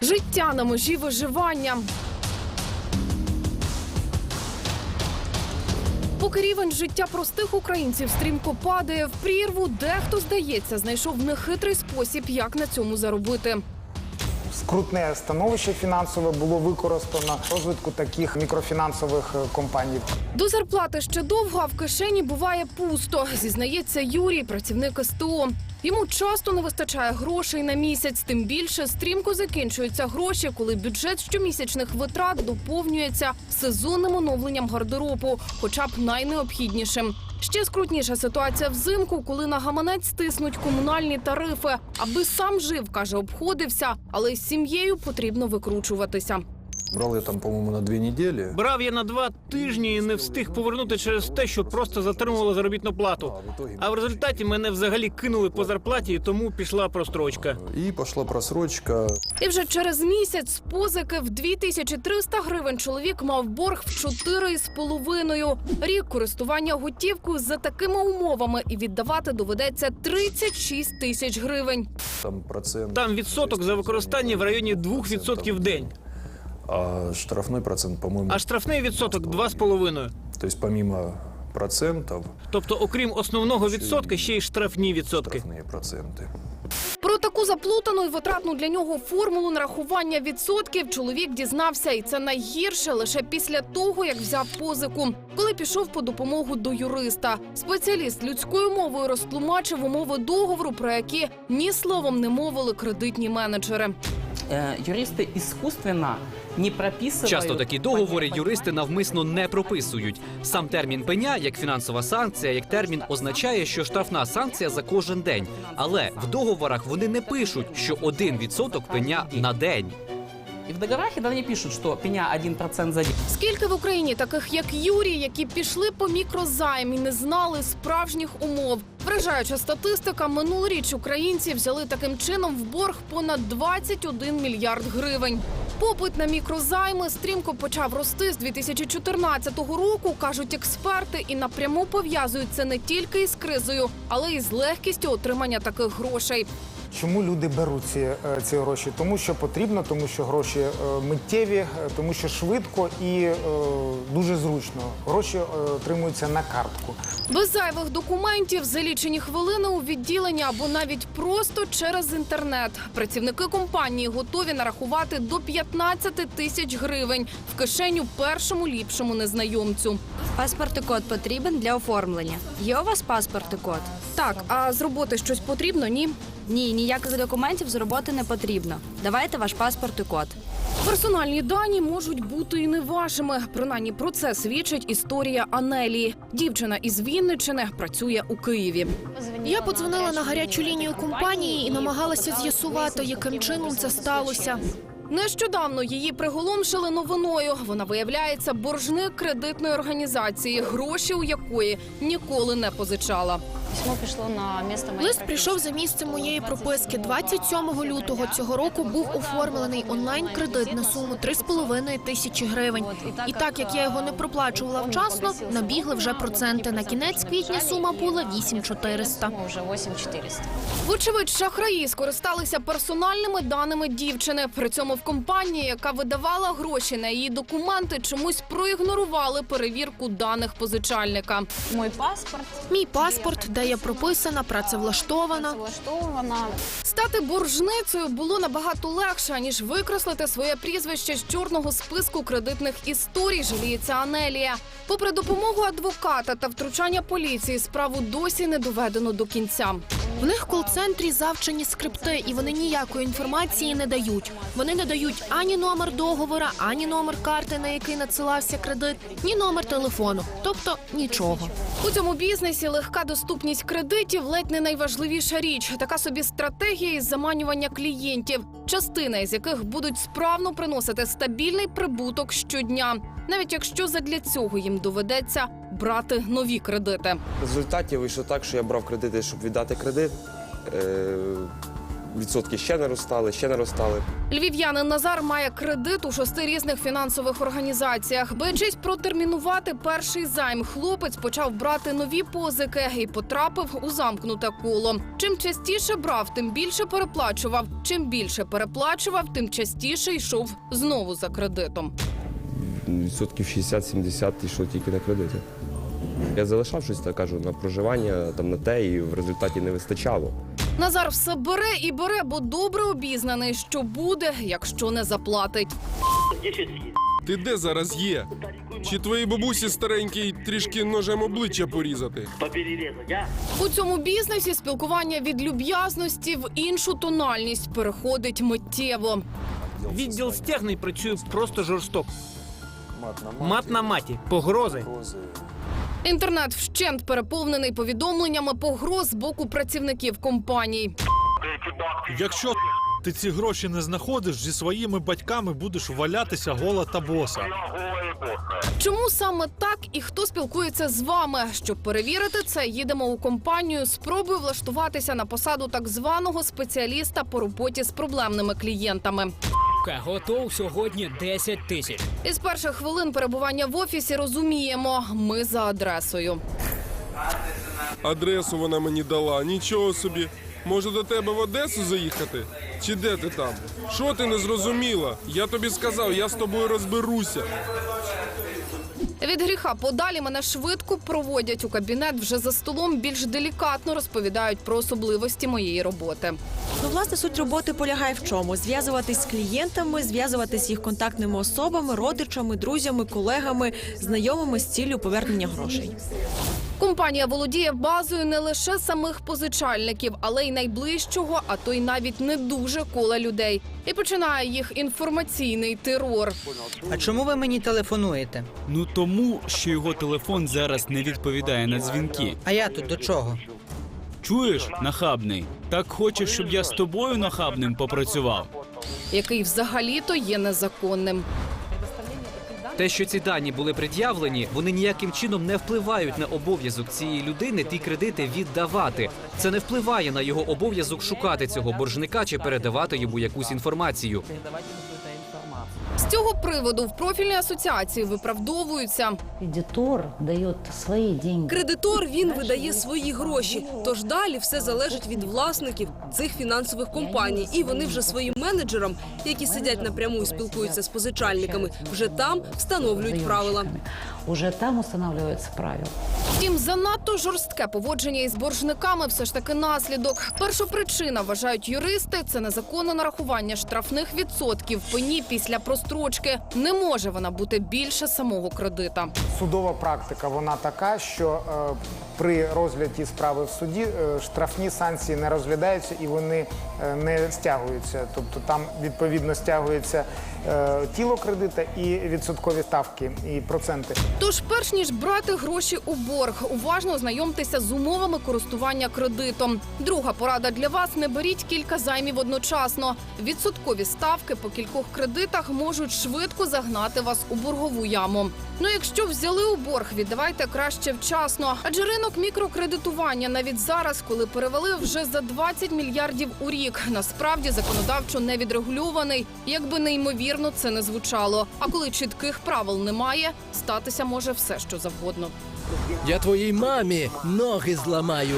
Життя на межі виживання. Поки рівень життя простих українців стрімко падає в прірву, дехто здається, знайшов нехитрий спосіб, як на цьому заробити. Скрутне становище фінансове було використано розвитку таких мікрофінансових е, компаній. До зарплати ще довго, а в кишені буває пусто, зізнається Юрій, працівник СТО. Йому часто не вистачає грошей на місяць, тим більше стрімко закінчуються гроші, коли бюджет щомісячних витрат доповнюється сезонним оновленням гардеробу, хоча б найнеобхіднішим. Ще скрутніша ситуація взимку, коли на гаманець стиснуть комунальні тарифи. Аби сам жив, каже, обходився, але з сім'єю потрібно викручуватися. Брал я там, по-моему, на две недели. Брав я на два тижні і не встиг повернути через те, що просто затримували заробітну плату. А в результаті мене взагалі кинули по зарплаті, і тому пішла прострочка. и пошла просрочка. І вже через місяць з позики в 2300 гривень чоловік мав борг в 4,5. Рік користування готівкою за такими умовами і віддавати доведеться 36 тисяч гривень. Там процент. Там відсоток за використання в районі 2% в день, А штрафной процент, по-моему, а штрафний відсоток 2,5%. то есть помимо процентов, Тобто, окрім основного відсотка, ще й штрафні відсотки. штрафные проценты. Про таку заплутану і витратну для нього формулу нарахування відсотків чоловік дізнався, і це найгірше лише після того, як взяв позику, коли пішов по допомогу до юриста. Спеціаліст людською мовою розтлумачив умови договору, про які ні словом не мовили кредитні менеджери. Е, юристи іскусственно. Часто такі договори юристи навмисно не прописують. Сам термін пеня, як фінансова санкція, як термін означає, що штрафна санкція за кожен день. Але в договорах вони не пишуть, що один відсоток пеня на день. І в договорах іноді пишуть, що пеня 1% за день. Скільки в Україні таких, як Юрій, які пішли по мікрозайм і не знали справжніх умов? Вражаюча статистика, минулоріч українці взяли таким чином в борг понад 21 мільярд гривень. Попит на мікрозайми стрімко почав рости з 2014 року, кажуть експерти, і напряму пов'язують це не тільки із кризою, але й з легкістю отримання таких грошей. Чому люди беруть ці, е, ці гроші? Тому що потрібно, тому що гроші е, миттєві, е, тому що швидко і е, дуже зручно. Гроші отримуються на картку. Без зайвих документів за лічені хвилини у відділенні або навіть просто через інтернет. Працівники компанії готові нарахувати до 15 тисяч гривень в кишеню першому ліпшому незнайомцю. Паспорт і код потрібен для оформлення. Є у вас паспорт і код? Так, а з роботи щось потрібно? Ні. Ні, ніяких документів з роботи не потрібно. Давайте ваш паспорт і код. Персональні дані можуть бути і не вашими. Принаймні про це свідчить історія Анелії. Дівчина із Вінничини працює у Києві. Я подзвонила на гарячу лінію компанії і намагалася з'ясувати, яким чином це сталося. Нещодавно її приголомшили новиною. Вона виявляється боржник кредитної організації, гроші у якої ніколи не позичала. Письмо пришло на место моей Лист прийшов за місцем моєї прописки. 27 лютого цього року був оформлений онлайн кредит на суму 3,5 тисячі гривень. І так як я його не проплачувала вчасно, набігли вже проценти. На кінець квітня сума була 8400. Сумма уже 8400. Вочевидь, шахраї скористалися персональними даними дівчини. При цьому в компанії, яка видавала гроші на її документи, чомусь проігнорували перевірку даних позичальника. Мой паспорт. Мій паспорт, де я прописана, працевлаштована. Влаштована. Стати боржницею було набагато легше ніж викреслити своє прізвище з чорного списку кредитних історій. Жаліється Анелія. Попри допомогу адвоката та втручання поліції, справу досі не доведено до кінця. В них кол-центрі завчені скрипти, і вони ніякої інформації не дають. Вони не дають ані номер договора, ані номер карти, на який надсилався кредит, ні номер телефону, тобто нічого. У цьому бізнесі легка доступність кредитів ледь не найважливіша річ. Така собі стратегія із заманювання клієнтів, частина із яких будуть справно приносити стабільний прибуток щодня, навіть якщо задля цього їм доведеться брати нові кредити. В результаті вийшло так, що я брав кредити, щоб віддати кредит. Е, відсотки ще наростали, ще наростали. Львів'янин Назар має кредит у шести різних фінансових організаціях. Боячись протермінувати перший займ, хлопець почав брати нові позики і потрапив у замкнуте коло. Чим частіше брав, тим більше переплачував. Чим більше переплачував, тим частіше йшов знову за кредитом. Відсотків 60-70 йшло тільки на кредити. Я залишав щось, так кажу, на проживання, там на те, і в результаті не вистачало. Назар все бере і бере, бо добре обізнаний, що буде, якщо не заплатить. Ти де зараз є? Чи твоїй бабусі старенькій трішки ножем обличчя порізати? У цьому бізнесі спілкування від люб'язності в іншу тональність переходить миттєво. Відділ стягнень працює просто жорстоко. Мат на маті, погрози. Інтернет вщент переповнений повідомленнями погроз з боку працівників компаній. Якщо ти ці гроші не знаходиш, зі своїми батьками будеш валятися гола та боса. Чому саме так і хто спілкується з вами? Щоб перевірити це, їдемо у компанію. Спробую влаштуватися на посаду так званого спеціаліста по роботі з проблемними клієнтами. Готов сьогодні 10 тисяч. Із перших хвилин перебування в офісі розуміємо, ми за адресою. Адресу вона мені дала, нічого собі. Може до тебе в Одесу заїхати? Чи де ти там? Що ти не зрозуміла? Я тобі сказав, я з тобою розберуся. Від гріха подалі мене швидко проводять у кабінет вже за столом. Більш делікатно розповідають про особливості моєї роботи. Ну, власне, суть роботи полягає в чому? Зв'язуватись з клієнтами, зв'язуватись з їх контактними особами, родичами, друзями, колегами, знайомими з ціллю повернення грошей. Компанія володіє базою не лише самих позичальників, але й найближчого, а то й навіть не дуже кола людей. І починає їх інформаційний терор. А чому ви мені телефонуєте? Ну тому, що його телефон зараз не відповідає на дзвінки. А я тут до чого? Чуєш, нахабний? Так хочеш, щоб я з тобою нахабним попрацював? який взагалі-то є незаконним. Те, що ці дані були пред'явлені, вони ніяким чином не впливають на обов'язок цієї людини ті кредити віддавати. Це не впливає на його обов'язок шукати цього боржника чи передавати йому якусь інформацію. З цього приводу в профільній асоціації виправдовуються. Кредитор дає свої гроші. Кредитор він видає свої гроші. Тож далі все залежить від власників цих фінансових компаній. І вони вже своїм менеджерам, які сидять напряму і спілкуються з позичальниками, вже там встановлюють правила. Уже там устанавливаются правила. Втім, занадто жорстке поводження із боржниками все ж таки наслідок. Першопричина, вважають юристи, це незаконне нарахування штрафних відсотків пені після прострочки. Не може вона бути більше самого кредита. Судова практика вона така, що е, при розгляді справи в суді е, штрафні санкції не розглядаються і вони е, не стягуються. Тобто там відповідно стягується тіло кредита і відсоткові ставки і проценти. Тож, перш ніж брати гроші у борг, уважно ознайомтеся з умовами користування кредитом. Друга порада для вас: не беріть кілька займів одночасно. Відсоткові ставки по кількох кредитах можуть швидко загнати вас у боргову яму. Ну, якщо взяли у борг, віддавайте краще вчасно. Адже ринок мікрокредитування навіть зараз, коли перевели вже за 20 мільярдів у рік, насправді законодавчо не відрегульований, якби неймовірно це не звучало. А коли чітких правил немає, статися може все, що завгодно. Я твоїй мамі ноги зламаю.